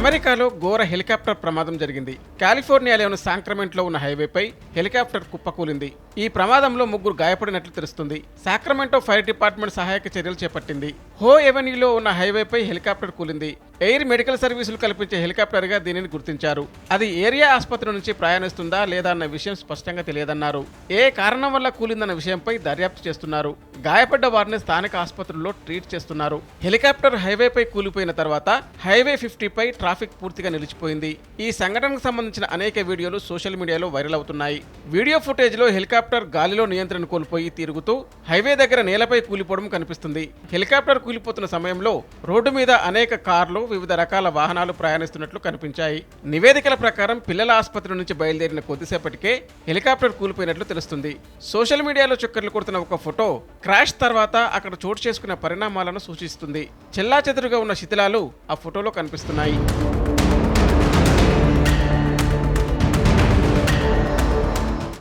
అమెరికాలో ఘోర హెలికాప్టర్ ప్రమాదం జరిగింది. కాలిఫోర్నియాలోని సాంక్రమెంట్లో ఉన్న హైవేపై హెలికాప్టర్ కుప్పకూలింది. ఈ ప్రమాదంలో ముగ్గురు గాయపడినట్లు తెలుస్తుంది. సాక్రమెంటో ఫైర్ డిపార్ట్మెంట్ సహాయక చర్యలు చేపట్టింది. హో ఎవెన్యూలో ఉన్న హైవేపై హెలికాప్టర్ కూలింది. ఎయిర్ మెడికల్ సర్వీసులు కల్పించే హెలికాప్టర్గా దీనిని గుర్తించారు. అది ఏరియా ఆసుపత్రి నుంచి ప్రయాణిస్తుందా లేదా అన్న విషయం స్పష్టంగా తెలియదన్నారు. ఏ కారణం వల్ల కూలిందన్న విషయంపై దర్యాప్తు చేస్తున్నారు. గాయపడ్డ వారిని స్థానిక ఆసుపత్రుల్లో ట్రీట్ చేస్తున్నారు. హెలికాప్టర్ హైవేపై కూలిపోయిన తర్వాత హైవే ఫిఫ్టీపై ట్రాఫిక్ పూర్తిగా నిలిచిపోయింది. ఈ సంఘటనకు సంబంధించిన అనేక వీడియోలు సోషల్ మీడియాలో వైరల్ అవుతున్నాయి. వీడియో ఫుటేజ్లో హెలికాప్టర్ గాలిలో నియంత్రణ కోల్పోయి తిరుగుతూ హైవే దగ్గర నేలపై కూలిపోవడం కనిపిస్తుంది. హెలికాప్టర్ కూలిపోతున్న సమయంలో రోడ్డు మీద అనేక కార్లు వివిధ రకాల వాహనాలు ప్రయాణిస్తున్నట్లు కనిపించాయి. నివేదికల ప్రకారం పిల్లల ఆసుపత్రి నుంచి బయలుదేరిన కొద్దిసేపటికే హెలికాప్టర్ కూలిపోయినట్లు తెలుస్తుంది. సోషల్ మీడియాలో చక్కర్లు కొడుతున్న ఒక ఫోటో క్రాష్ తర్వాత అక్కడ చోటు చేసుకున్న పరిణామాలను సూచిస్తుంది. చెల్లాచెదురుగా ఉన్న శిథిలాలు ఆ ఫోటోలో కనిపిస్తున్నాయి.